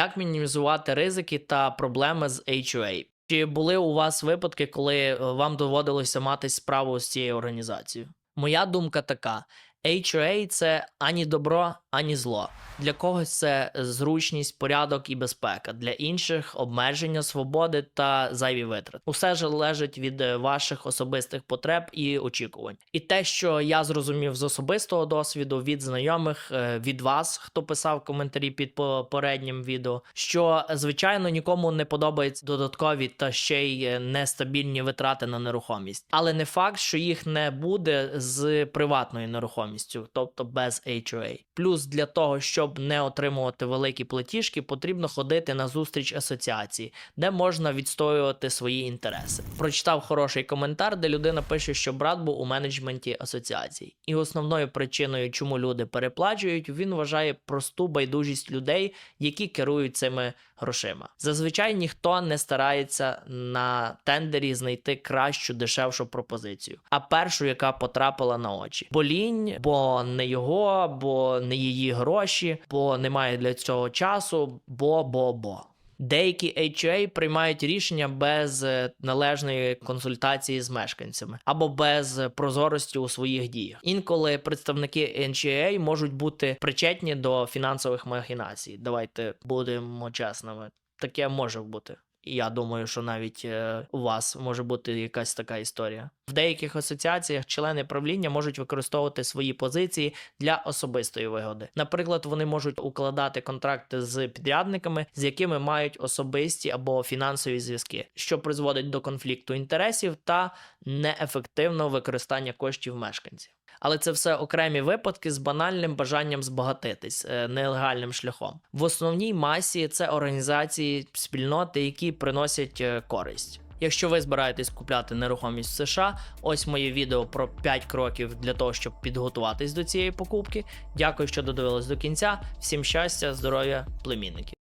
Як мінімізувати ризики та проблеми з HOA? Чи були у вас випадки, коли е, вам доводилося мати справу з цією організацією? Моя думка така: HOA – це ані добро, ані зло. Для когось це зручність, порядок і безпека, для інших обмеження свободи та зайві витрати. Усе залежить від е, ваших особистих потреб і очікувань. І те, що я зрозумів з особистого досвіду, від знайомих, е, від вас, хто писав коментарі під попереднім відео, що звичайно нікому не подобаються додаткові та ще й е, нестабільні витрати на нерухомість, але не факт, що їх не буде з приватною нерухомістю, тобто без HOA. Плюс для того, щоб не отримувати великі платіжки, потрібно ходити на зустріч асоціації, де можна відстоювати свої інтереси. Прочитав хороший коментар, де людина пише, що брат був у менеджменті асоціації, і основною причиною, чому люди переплачують, він вважає просту байдужість людей, які керують цими грошима. Зазвичай ніхто не старається на тендері знайти кращу дешевшу пропозицію, а першу, яка потрапила на очі. Бо лінь, бо не його, бо не її гроші, бо немає для цього часу, бо бо бо. Деякі HOA приймають рішення без е, належної консультації з мешканцями або без прозорості у своїх діях. Інколи представники NGA можуть бути причетні до фінансових махінацій. Давайте будемо чесними. Таке може бути. Я думаю, що навіть е, у вас може бути якась така історія. В деяких асоціаціях члени правління можуть використовувати свої позиції для особистої вигоди. Наприклад, вони можуть укладати контракти з підрядниками, з якими мають особисті або фінансові зв'язки, що призводить до конфлікту інтересів та неефективного використання коштів мешканців. Але це все окремі випадки з банальним бажанням збагатитись е, нелегальним шляхом. В основній масі це організації спільноти, які приносять е, користь. Якщо ви збираєтесь купляти нерухомість в США, ось моє відео про 5 кроків для того, щоб підготуватись до цієї покупки. Дякую, що додивились до кінця. Всім щастя, здоров'я, племінників.